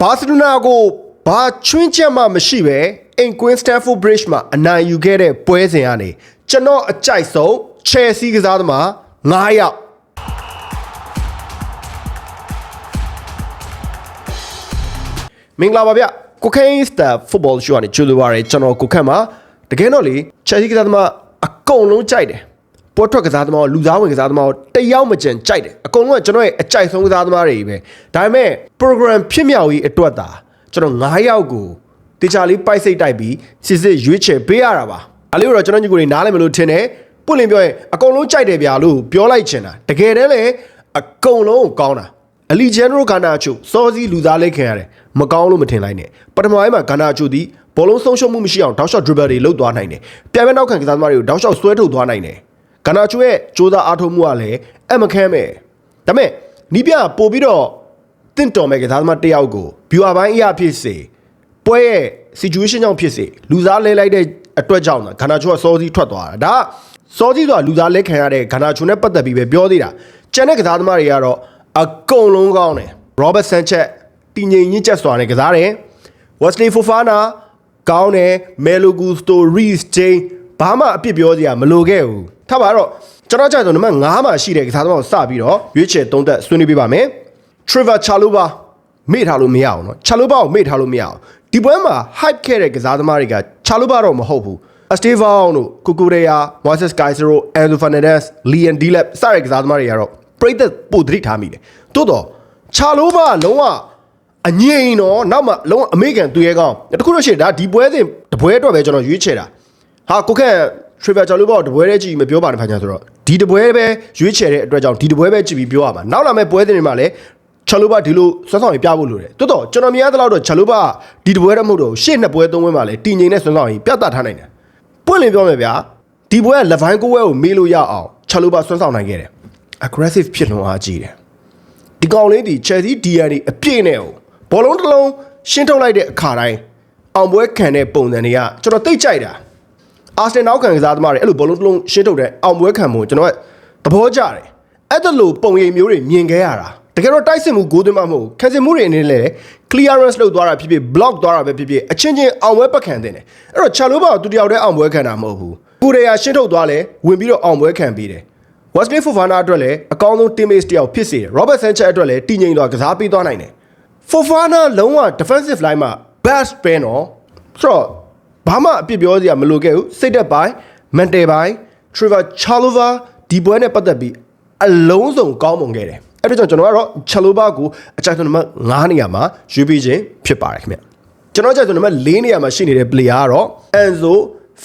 ဘာစီလိုနာကိုဘာချွင်းချက်မှမရှိပဲအင်ကွင်းစတန်ဖို့ဘရစ်မှာအနိုင်ယူခဲ့တဲ့ပွဲစဉ်ကနေကျွန်တော်အကြိုက်ဆုံး Chelsea ကစားသမား9ယောက်မင်္ဂလာပါဗျကိုခိုင်းစတာဖုတ်ဘောရှူကနေကြိုလိုပါရကျွန်တော်ကိုခန့်ပါတကယ်တော့လေ Chelsea ကစားသမားအကုန်လုံးကြိုက်တယ် ပေါ်ထွက်ကစားသမားလူသားဝင်ကစားသမားတယောက်မကျန်ကြိုက်တယ်အကုန်လုံးကကျွန်တော်ရဲ့အကြိုက်ဆုံးကစားသမားတွေပဲဒါပေမဲ့ program ဖြစ်မြောက်ရေးအတွက်သာကျွန်တော်9ယောက်ကိုတေချာလေးပိုက်စိတ်တိုက်ပြီးစစ်စစ်ရွေးချယ်ပေးရတာပါအဲ့လိုတော့ကျွန်တော်ညီကိုတွေနားလည်မလို့ထင်တယ်ပွင့်လင်းပြောရင်အကုန်လုံးကြိုက်တယ်ဗျာလို့ပြောလိုက်ချင်တာတကယ်တမ်းလည်းအကုန်လုံးကိုကောင်းတာအလီဂျန်ရိုဂါနာချိုစောစီလူသားလေးခင်ရတယ်မကောင်းလို့မထင်လိုက်နဲ့ပထမပိုင်းမှာဂါနာချိုဒီဘောလုံးဆုံးရှုံးမှုမရှိအောင်တောက်လျှောက် dribble တွေလုပ်သွားနိုင်တယ်ပြန်မဲ့နောက်ခံကစားသမားတွေကိုတောက်လျှောက်ဆွဲထုတ်သွားနိုင်တယ် ဂါနာချိုရဲ့ကြိုးစားအားထုတ်မှုကလည်းအမခမ်းပဲဒါပေမဲ့နီးပြပို့ပြီးတော့တင့်တော်မဲ့ကစားသမားတစ်ယောက်ကို viewer ပိုင်းအရာဖြစ်စေပွဲရဲ့ situation ကြောင့်ဖြစ်စေလူစားလဲလိုက်တဲ့အတွက်ကြောင့်ဂါနာချိုကစောစီထွက်သွားတာဒါကစောစီဆိုတာလူစားလဲခံရတဲ့ဂါနာချိုနဲ့ပတ်သက်ပြီးပဲပြောသေးတာကျန်တဲ့ကစားသမားတွေကတော့အကုန်လုံးကောင်းတယ် Robert Sanchez တည်ငြိမ်ရင့်ကျက်စွာနဲ့ကစားတယ် Wesley Fofana ကောင်းတယ် Melo Gusto Reece James ဘာမှအပြစ်ပြောစရာမလိုခဲ့ဘူး ထပ်ပါတော့ကျွန်တော်ကြာဆိုနံပါတ်9မှာရှိတဲ့ကစားသမားကိုစပြီးတော့ရွေးချယ်သုံးသက်ဆွေးနွေးပေးပါမယ် Trevor Chalobah မေ့ထားလို့မရအောင်နော် Chalobah ကိုမေ့ထားလို့မရအောင်ဒီပွဲမှာ hype ခဲ့တဲ့ကစားသမားတွေက Chalobah တော့မဟုတ်ဘူး Estevan တို့ Cucurella, Moises Caicedo, Enzo Fernandez, Leon Dilep စတဲ့ကစားသမားတွေကတော့ပရိသတ်ပိုသတိထားမိတယ်တို့တော့ Chalobah ကလုံးဝအငြိမ်တော့နောက်မှလုံးဝအမေရိကန်သူရဲကောင်းတခုလို့ရှိရင်ဒါဒီပွဲစဉ်တပွဲအတွက်ပဲကျွန်တော်ရွေးချယ်တာဟာကိုခန့် Trevor Chalobah ကိုတပွဲတည်းကြည့်မပြောပါနဲ့ဖန်ချာဆိုတော့ဒီတပွဲပဲရွေးချယ်တဲ့အတွက်ကြောင့်ဒီတပွဲပဲကြည့်ပြီးပြောရမှာနောက်လာမယ့်ပွဲစဉ်တွေမှာလည်းချာလိုဘာဒီလိုစွမ်းဆောင်ရည်ပြဖို့လိုတယ်တော်တော်ကျွန်တော်မြင်ရတဲ့လောက်တော့ချာလိုဘာဒီတပွဲတော့မဟုတ်တော့ရှေ့နှစ်ပွဲသုံးပွဲမှာလည်းတည်ငြိမ်တဲ့စွမ်းဆောင်ရည်ပြသထားနိုင်တယ်ပွင့်လင်းပြောမယ်ဗျာဒီပွဲကလက်ပိုင်းကိုဝဲကိုမေးလို့ရအောင်ချာလိုဘာစွမ်းဆောင်နိုင်ခဲ့တယ် aggressive ဖြစ်လွန်အားကြီးတယ်ဒီကောင်လေးဒီ Chelsea DNA အပြည့်နဲ့ကိုဘောလုံးတစ်လုံးရှင်းထုတ်လိုက်တဲ့အခါတိုင်းအောင်ပွဲခံတဲ့ပုံစံတွေကကျွန်တော်သိကြိုက်တာ အာဆင်နောက်ခံကစားသမားတွေအဲ့လိုဘောလုံးတစ်လုံးရှင်းထုတ်တဲ့အောင်ပွဲခံမှုကျွန်တော်ကသဘောကျတယ်အဲ့ဒါလိုပုံရိပ်မျိုးတွေမြင်ခဲ့ရတာတကယ်တော့တိုက်စစ်မှုဂိုးသွင်းမှမဟုတ်ခံစစ်မှုတွေအနေနဲ့လည်း clearance လုပ်သွားတာဖြစ်ဖြစ် block သွားတာပဲဖြစ်ဖြစ်အချင်းချင်းအောင်ပွဲပတ်ခံတဲ့တယ်အဲ့တော့ချာလိုဘာသူတယောက်တည်းအောင်ပွဲခံတာမဟုတ်ဘူးကိုရီးယားရှင်းထုတ်သွားလဲဝင်ပြီးတော့အောင်ပွဲခံပြီးတယ် Wesley Fofana အတွက်လည်းအကောင်းဆုံး teammate တယောက်ဖြစ်စေတယ် Robert Sanchez အတွက်လည်းတည်ငြိမ်စွာကစားပေးသွားနိုင်တယ် Fofana လုံးဝ defensive line မှာ best ပဲနော်ဆိုတော့ ဘာမှအပြစ်ပြောစရာမလိုခဲ့ဘူးစိတ်သက်ပိုင်း mental ပိုင်း Trevor Chalova ဒီပွဲနဲ့ပတ်သက်ပြီးအလုံးစုံကောင်းမွန်ခဲ့တယ်အဲ့ဒါကြောင့်ကျွန်တော်ကတော့ Chalova ကိုအကြိုက်ဆုံးနံပါတ်9နေရာမှာရွေးပေးခြင်းဖြစ်ပါတယ်ခင်ဗျကျွန်တော်ကြိုက်ဆုံးနံပါတ်4နေရာမှာရှိနေတဲ့ player ကတော့ Enzo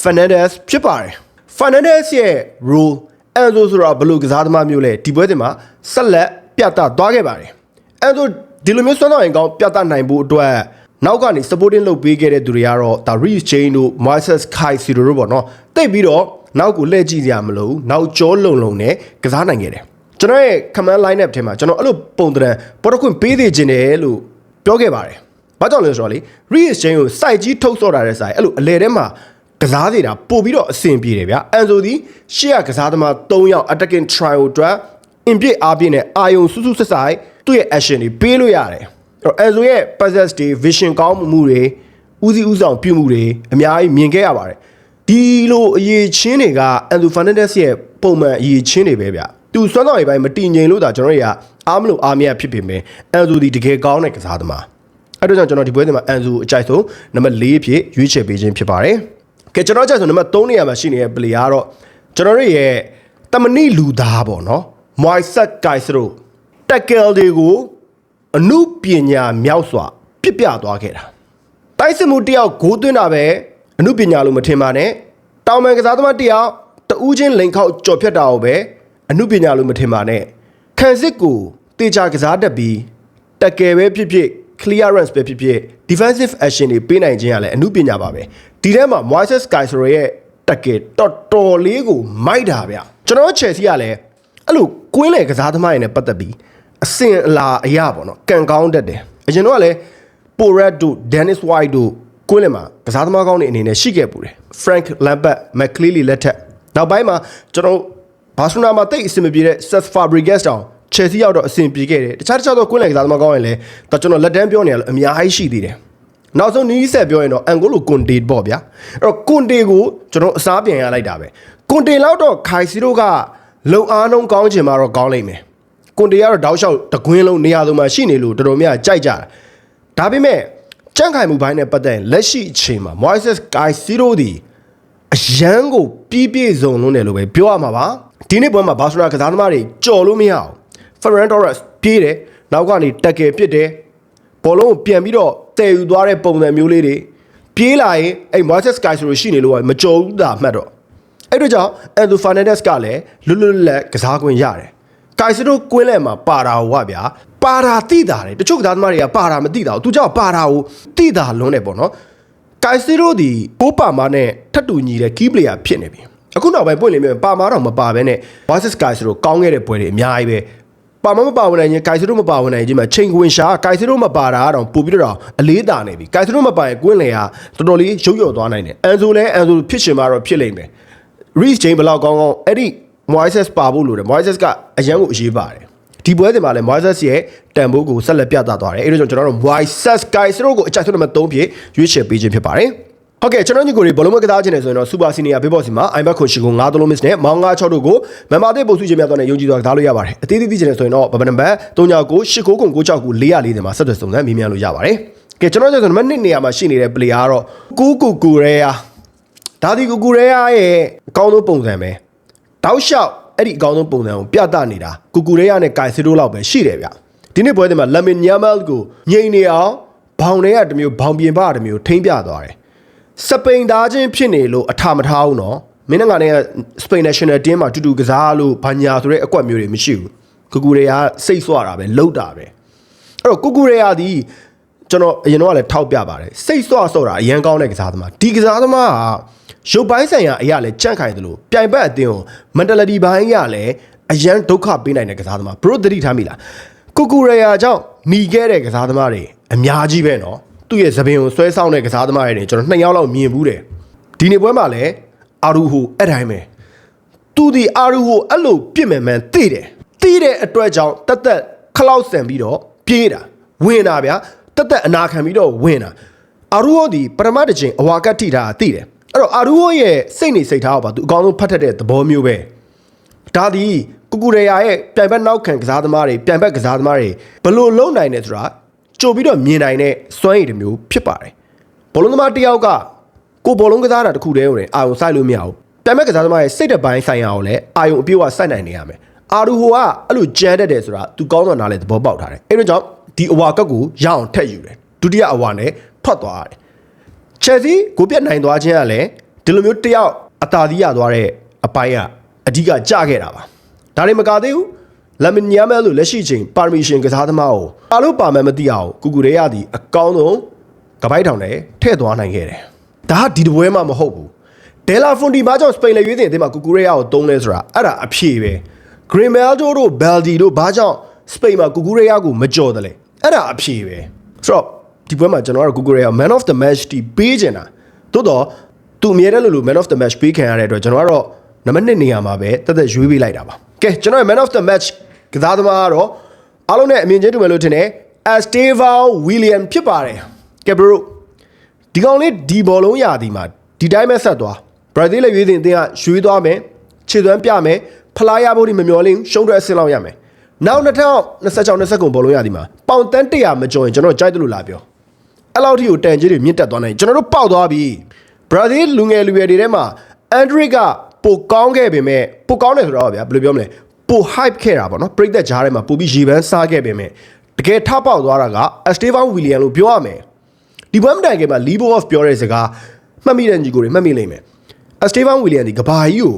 Fernandez ဖြစ်ပါတယ် Fernandez ရဲ့ role Enzo ဆိုတာဘယ်လိုကစားသမားမျိုးလဲဒီပွဲတင်မှာဆက်လက်ပြသသွားခဲ့ပါတယ် Enzo ဒီလိုမျိုးစွမ်းဆောင်ရင်ကောင်းပြသနိုင်ဖို့အတွက် နောက်ကနေ supporting လုပ်ပေးခဲ့တဲ့သူတွေကတော့ဒါ Reece James တို့ Moises Caicedo တို့ပေါ့နော်တိတ်ပြီးတော့နောက်ကိုလှည့်ကြည့်စရာမလိုဘူးနောက်ကြောလုံလုံနဲ့ကစားနိုင်ခဲ့တယ်ကျွန်တော်ရဲ့ command line up ထဲမှာကျွန်တော်အဲ့လိုပုံသဏ္ဍာန်ပေါ်တော့ခွင့်ပေးသေးခြင်းတယ်လို့ပြောခဲ့ပါတယ်ဘာကြောင့်လဲဆိုတော့လေ Reece James ကိုစိုက်ကြီးထုတ်စော့တာတဲ့ဆိုင်အဲ့လိုအလဲထဲမှာကစားသေးတာပို့ပြီးတော့အဆင်ပြေတယ်ဗျာအန်ဆိုဒီရှေ့ကကစားသမား3ယောက် attacking trial အတွက် in ပြည့်အားပြည့်နဲ့အာယုံဆူဆူဆက်ဆိုင်သူ့ရဲ့ action တွေပေးလို့ရတယ် အဲ့တော့ Enzo ရဲ့ possess တွေ vision ကောင်းမှုတွေဦးစီးဦးဆောင်ပြုမှုတွေအများကြီးမြင်ခဲ့ရပါတယ်ဒီလိုအရေးချင်းတွေက Enzo Fernandez ရဲ့ပုံမှန်အရေးချင်းတွေပဲဗျသူစွမ်းဆောင်ရည်ပိုင်းမတည်ငြိမ်လို့ဒါကျွန်တော်တွေကအားမလို့အားမရဖြစ်ပေမဲ့ Enzo ဒီတကယ်ကောင်းတဲ့ကစားသမားအဲ့တော့ကျွန်တော်ဒီပွဲစဉ်မှာ Enzo အကြိုက်ဆုံးနံပါတ်4အဖြစ်ရွေးချယ်ပေးခြင်းဖြစ်ပါတယ်ကဲကျွန်တော်ကြိုက်ဆုံးနံပါတ်3နေရာမှာရှိနေတဲ့ player ကတော့ကျွန်တော်တို့ရဲ့တမနိလူသားပေါ့နော် Moises Caicedo တက်ကယ်တွေကို အမှုပညာမြောက်စွာပြစ်ပြသွားခဲ့တာတိုက်စစ်မှုတယောက်ဂိုးသွင်းတာပဲအမှုပညာလို့မထင်ပါနဲ့တောင်ပန်ကစားသမားတယောက်တဦးချင်းလိန်ခောက်ကြော်ဖြတ်တာကိုပဲအမှုပညာလို့မထင်ပါနဲ့ခံစစ်ကိုတေချာကစားတတ်ပြီးတက်ကယ်ပဲဖြစ်ဖြစ် clearance ပဲဖြစ်ဖြစ် defensive action တွေပေးနိုင်ခြင်းကလည်းအမှုပညာပါပဲဒီထဲမှာ Moises Caicedo ရဲ့တက်ကယ်တော်တော်လေးကိုမိုက်တာဗျကျွန်တော် Chelsea ကလည်းအဲ့လိုကွင်းလေကစားသမားတွေနဲ့ပတ်သက်ပြီး အစင်အလာအရာပေါ့နော်ကန်ကောင်းတတ်တယ်အရင်တော့ကလည်း Poret တို့ Dennis White တို့ကွင်းလေမှာကစားသမားကောင်းတွေအနေနဲ့ရှိခဲ့ပူတယ် Frank Lampard McCleary လက်ထက်နောက်ပိုင်းမှာကျွန်တော်ဘာစီလိုနာမှာတိတ်အဆင်မပြေတဲ့ Cesc Fabregas တောင်ချယ်ဆီရောက်တော့အဆင်ပြေခဲ့တယ်တခြားတခြားသောကွင်းလယ်ကစားသမားကောင်းရင်လည်းဒါကျွန်တော်လက်တန်းပြောနေရလို့အများကြီးရှိသေးတယ်နောက်ဆုံးနီးဆက်ပြောရင်တော့အန်ဂိုလိုကွန်တေပေါ့ဗျာအဲ့တော့ကွန်တေကိုကျွန်တော်အစားပြန်ရလိုက်တာပဲကွန်တေလောက်တော့ခိုင်စီတို့ကလုံအားနှုံးကောင်းချင်မှာတော့ကောင်းလိမ့်မယ် ကွန်တေကတော့တောက်လျှောက်တကွင်းလုံးနေရာစုံမှာရှိနေလို့တော်တော်များကြိုက်ကြတာဒါပေမဲ့ကြန့်ခိုင်မှုဘိုင်းနဲ့ပတ်သက်ရင်လက်ရှိအချိန်မှာ Moises Caicedo ဒီအရန်ကိုပြည့်ပြည့်စုံလုံးတယ်လို့ပဲပြောရမှာပါဒီနေ့ပွဲမှာဘာစီလိုနာကစားသမားတွေကြော်လို့မရအောင် Ferran Torres ပြေးတယ်နောက်ကနေတက်ကယ်ပစ်တယ်ဘောလုံးကိုပြန်ပြီးတော့တည်ယူသွားတဲ့ပုံစံမျိုးလေးတွေပြေးလာရင်အဲ့ Moises Caicedo ရှိနေလို့ကမကြော်ဘူးတာမှတ်တော့အဲ့တို့ကြောင့် Enzo Fernandez ကလည်းလွတ်လွတ်လပ်လပ်ကစားခွင့်ရတယ် ကိုင်စတို့ကွင်းလဲမှာပါတာဟောဗျာပါတာတိတာတယ်တချို့ကစားသမားတွေကပါတာမတိတာဘူးသူကြောင့်ပါတာကိုတိတာလုံးတယ်ပေါ့နော်ကိုင်စတို့ဒီပိုးပါမာနဲ့ထပ်တူညီတဲ့ key player ဖြစ်နေပြီအခုနောက်ပိုင်းပွင့်လင်းမြပါမာတော့မပါဘဲနဲ့ Versus ကိုင်စတို့ကောင်းခဲ့တဲ့ပွဲတွေအများကြီးပဲပါမမပါဝင်နိုင်ရင်ကိုင်စတို့မပါဝင်နိုင်ခြင်းမှာချိန်ခွင်ရှာကိုင်စတို့မပါတာကတော့ပို့ပြီးတော့အလေးတာနေပြီကိုင်စတို့မပါရင်ကွင်းလေကတော်တော်လေးရုပ်ရော်သွားနိုင်တယ်အန်ဆိုလဲအန်ဆိုဖြစ်ရှင်မှာတော့ဖြစ်လိမ့်မယ် Reece James ဘယ်လောက်ကောင်းကောင်းအဲ့ဒီ Moises ပါဖို့လိုတယ် Moises ကအရန်ကိုအရေးပါတယ်ဒီပွဲတင်မှာလဲ Moises ရဲ့တန်ဖိုးကိုဆက်လက်ပြသသွားတယ်အဲ့ဒါကြောင့်ကျွန်တော်တို့ Moises Guys တို့ကိုအကြိုက်ဆုံးနံပါတ်3ဖြစ်ရွေးချယ်ပေးခြင်းဖြစ်ပါတယ်ဟုတ်ကဲ့ကျွန်တော်ညီကိုတွေဘလုံးမကစားခြင်းနဲ့ဆိုရင်တော့ Super Senior ဘေးဘော့စီမှာ iBet ခွန်ရှိကို9သလုံး miss နဲ့မောင်း96တို့ကိုမန်မာတဲ့ပုံစုခြင်းများတော့နဲ့ယုံကြည်စွာကစားလို့ရပါတယ်အသေးသေးသိခြင်းနဲ့ဆိုရင်တော့ဗဗနံပါတ်39 89 96 404တင်မှာဆက်သွယ်စုံစမ်းမေးမြန်းလို့ရပါတယ်ကဲကျွန်တော်တို့ဆိုနံပါတ်1နေရာမှာရှိနေတဲ့ player ကတော့ကူကူကူရဲယာဒါဒီကူကူရဲယာရဲ့အကောင်းဆုံးပုံစံပဲ တောက်လျှောက်အဲ့ဒီအကောင်းဆုံးပုံစံကိုပြသနေတာကူကူရဲယာနဲ့ကိုင်စီတို့လောက်ပဲရှိတယ်ဗျဒီနေ့ပွဲတွေမှာလမင်ညမ်မဲလ်ကိုငြိမ်နေအောင်ဘောင်တွေကတစ်မျိုးဘောင်ပြင်ပတစ်မျိုးထိမ့်ပြသွားတယ်စပိန်သားချင်းဖြစ်နေလို့အထာမထားဘူးနော်မင်းနိုင်ငံကစပိန် national team မှာတူတူကစားလို့ဘာညာဆိုတဲ့အကွက်မျိုးတွေမရှိဘူးကူကူတွေကစိတ်ဆွတာပဲလှုပ်တာပဲအဲ့တော့ကူကူတွေကဒီ ကျွန်တော်အရင်တော့လည်းထောက်ပြပါတယ်စိတ်ဆွဆော့တာအရန်ကောင်းတဲ့ကစားသမားဒီကစားသမားကရုပ်ပိုင်းဆိုင်ရာအရာလည်းကြန့်ခိုင်တယ်လို့ပြိုင်ဘက်အသင်းကို mentality ဘိုင်းကလည်းအရန်ဒုက္ခပေးနိုင်တဲ့ကစားသမားဘရိုသတိထားမိလားကူကူရယာကြောင့်หนีခဲ့တဲ့ကစားသမားတွေအများကြီးပဲနော်သူ့ရဲ့သပင်ကိုဆွဲဆောင်တဲ့ကစားသမားတွေကျွန်တော်နှစ်ယောက်လောက်မြင်ဘူးတယ်ဒီနေ့ပွဲမှာလည်းအာရူဟိုအဲ့တိုင်းပဲသူဒီအာရူဟိုအဲ့လိုပြစ်မယ်မှန်သိတယ်သိတဲ့အတွက်ကြောင့်တက်တက်ခလောက်ဆန်ပြီးတော့ပြေးတာဝင်တာဗျာ တက်တက်အနာခံပြီးတော့ဝင်တာအာရူဟိုဒီပရမတ်တစ်ချိန်အဝါကတ်ထိတာသိတယ်အဲ့တော့အာရူဟိုရဲ့စိတ်နေစိတ်ထားကိုပါသူအကောင်းဆုံးဖတ်ထက်တဲ့သဘောမျိုးပဲဒါဒီကူကူရေယာရဲ့ပြိုင်ဘက်နောက်ခံကစားသမားတွေပြိုင်ဘက်ကစားသမားတွေဘယ်လိုလုံနိုင်လဲဆိုတာကြိုပြီးတော့မြင်နိုင်တဲ့စွမ်းရည်တစ်မျိုးဖြစ်ပါတယ်ဘောလုံးသမားတစ်ယောက်ကကိုဘောလုံးကစားတာတစ်ခုတည်းကိုလည်းအာရုံစိုက်လို့မရဘူးပြိုင်ဘက်ကစားသမားရဲ့စိတ်တပိုင်းဆိုင်ရာကိုလည်းအာရုံအပြည့်အဝစိုက်နိုင်နေရမယ်အာရူဟိုကအဲ့လိုကြမ်းတတ်တယ်ဆိုတာသူကောင်းစွာနားလေသဘောပေါက်ထားတယ်အဲ့လိုကြောင့် ဒီအဝါကတ်ကိုရအောင်ထက်ယူတယ်ဒုတိယအဝါနဲ့ထွက်သွားတယ်ချက်စီကိုပြတ်နိုင်သွားခြင်းကလည်းဒီလိုမျိုးတယောက်အသာသီးရသွားတဲ့အပိုင်းကအဓိကကြခဲ့တာပါဒါတွေမကသေးဘူးလမင်ညာမဲလို့လက်ရှိချိန်ပါရမီရှင်ကစားသမားကိုပါလို့ပါမယ်မသိအောင်ကူကူရဲရသည်အကောင်းဆုံးကပိုက်ထောင်နဲ့ထည့်သွားနိုင်ခဲ့တယ်ဒါကဒီတပွဲမှမဟုတ်ဘူးဒဲလာဖွန်တီဘာကြောင့်စပိန်လေရွေးတင်အသင်းမှာကူကူရဲရကိုတုံးလဲဆိုတာအဲ့ဒါအဖြေပဲဂရီမဲလ်ဒိုတို့ဘယ်လ်ဒီတို့ဘာကြောင့်စပိန်မှာကူကူရဲရကိုမကြော်တယ်လဲ အဲ့ဒါအဖြေပဲဆိုတော့ဒီပွဲမှာကျွန်တော်ကတော့ Google ရဲ့ Man of the Match တီပေးချင်တာသို့တော့သူအမြဲတမ်းလို့လို့ Man of the Match ပေးခံရတဲ့အတွက်ကျွန်တော်ကတော့နံပါတ်1နေရာမှာပဲတက်တက်ရွေးပေးလိုက်တာပါကဲကျွန်တော်ရဲ့ Man of the Match ကစားသမားကတော့အားလုံးနဲ့အမြင်ချင်းတူမယ်လို့ထင်တယ် Estevao William ဖြစ်ပါတယ်ကဲ bro ဒီကောင်လေးဒီဘောလုံးရာဒီမှာဒီတိုင်းပဲဆက်သွားဘရာဇီးလည်းရွေးစဉ်အသင်းကရွေးသွားမယ်ခြေသွမ်းပြမယ်ဖလားရဖို့ဒီမမျောလင်းရှုံးတဲ့အဆင့်လောက်ရမယ် နောက်2026 29ဘောလုံးရာဒီမှာပေါင်တန်း100မကျော်ရင်ကျွန်တော်ကြိုက်တယ်လို့လာပြောအဲ့လောက်ထိကိုတန်ကြီးတွေမြင့်တက်သွားနိုင်ကျွန်တော်တို့ပေါက်သွားပြီဘရာဇီးလူငယ်လူရွယ်တွေထဲမှာအန်ဒရစ်ကပိုကောင်းခဲ့ပေမဲ့ပိုကောင်းတယ်ဆိုတော့ဗျာဘယ်လိုပြောမလဲပို hype ခဲ့တာပေါ့နော်ပရိသတ်ကြားထဲမှာပိုပြီးရေပန်းစားခဲ့ပေမဲ့တကယ်ထပေါက်သွားတာကအစတေဗန်ဝီလီယံလို့ပြောရမယ်ဒီပွဲမတိုင်ခင်မှာလီဘိုအော့ဖ်ပြောတဲ့စကားမှတ်မိတဲ့ညီကိုတွေမှတ်မိလိမ့်မယ်အစတေဗန်ဝီလီယံဒီကဘာကြီးကို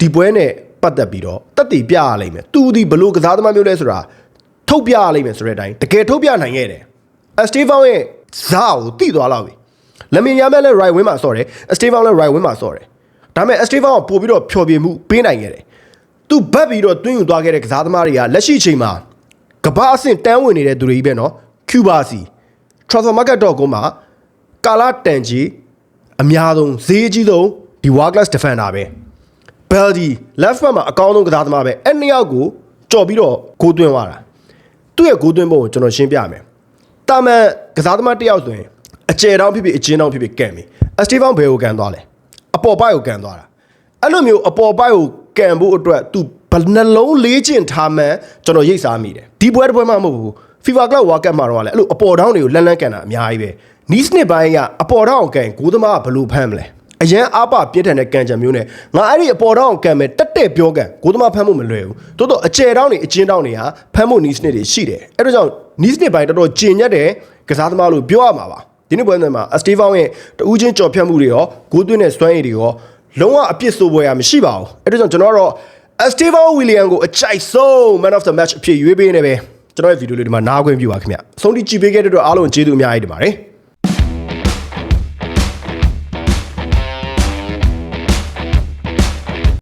ဒီပွဲနဲ့ ပတ်သက်ပြီးတော့တက်တည်ပြရလိမ့်မယ်သူဒီဘလို့ကစားသမားမျိုးလဲဆိုတာထုတ်ပြရလိမ့်မယ်ဆိုတဲ့အတိုင်းတကယ်ထုတ်ပြနိုင်ခဲ့တယ်အစတေဗန်ရဲ့ဇာကိုတိသွားလောက်ပြီလမင်ယာမဲလည်း right wing မှာဆော့တယ်အစတေဗန်လည်း right wing မှာဆော့တယ်ဒါပေမဲ့အစတေဗန်ကပို့ပြီးတော့ဖြော်ပြမှုပေးနိုင်ခဲ့တယ်သူဘက်ပြီးတော့တွင်းယူသွားခဲ့တဲ့ကစားသမားတွေကလက်ရှိချိန်မှာကမ္ဘာအဆင့်တန်းဝင်နေတဲ့သူတွေကြီးပဲနော်ကျူဘာစီ transfermarket.com မှာကာလာတန်ကြီးအများဆုံးဈေးကြီးဆုံးဒီ world class defender ပဲ Beldi left back မှာအကောင်းဆုံးကစားသမားပဲအဲ့နှစ်ယောက်ကိုကြော်ပြီးတော့ဂိုးသွင်းသွားတာသူ့ရဲ့ဂိုးသွင်းပုံကိုကျွန်တော်ရှင်းပြမယ်တာမန်ကစားသမားတစ်ယောက်ဆိုရင်အကျယ်တောင်ဖြစ်ဖြစ်အကျဉ်းတောင်ဖြစ်ဖြစ်ကန်ပြီအစတီဗန်ဘယ်ကိုကန်သွားလဲအပေါ်ပိုက်ကိုကန်သွားတာအဲ့လိုမျိုးအပေါ်ပိုက်ကိုကန်ဖို့အတွက်သူဘယ်နှလုံးလေးကျင်ထားမှန်းကျွန်တော်ရိတ်စားမိတယ်ဒီပွဲတစ်ပွဲမှမဟုတ်ဘူး FIFA Club World Cup မှာတော့လည်းအဲ့လိုအပေါ်တောင်းတွေကိုလန်းလန်းကန်တာအများကြီးပဲနီးစနစ်ပိုင်းကအပေါ်တောင်းအောင်ကန်ဂိုးသမားကဘယ်လိုဖမ်းမလဲ အရန်အားပါပြင်းထန်တဲ့ကန်ကြံမျိုးနဲ့ငါအဲ့ဒီအပေါ်တောင်းအောင်ကန်မယ်တက်တက်ပြောကန်ဂိုးသမားဖမ်းဖို့မလွယ်ဘူးတိုးတော့အကျယ်တောင်းတွေအချင်းတောင်းတွေဟာဖမ်းဖို့နီးစနစ်တွေရှိတယ်အဲ့ဒါကြောင့်နီးစနစ်ပိုင်းတော်တော်ကျင်ညက်တဲ့ကစားသမားလို့ပြောရမှာပါဒီနေ့ပွဲမှာအစတီဗန်ရဲ့တူးချင်းကြော်ဖြတ်မှုတွေရောဂိုးသွင်းတဲ့စွမ်းရည်တွေရောလုံးဝအပြစ်ဆိုးပွဲရမရှိပါဘူးအဲ့ဒါကြောင့်ကျွန်တော်ကတော့အစတီဗန်ဝီလီယံကိုအကြိုက်ဆုံး man of the match အဖြစ်ရွေးပေးနေပဲကျွန်တော်ရဲ့ဗီဒီယိုလေးဒီမှာနားခွင့်ပြုပါခင်ဗျအဆုံးထိကြည့်ပေးခဲ့တဲ့အတွက်အားလုံးကျေးဇူးအများကြီးတင်ပါတယ်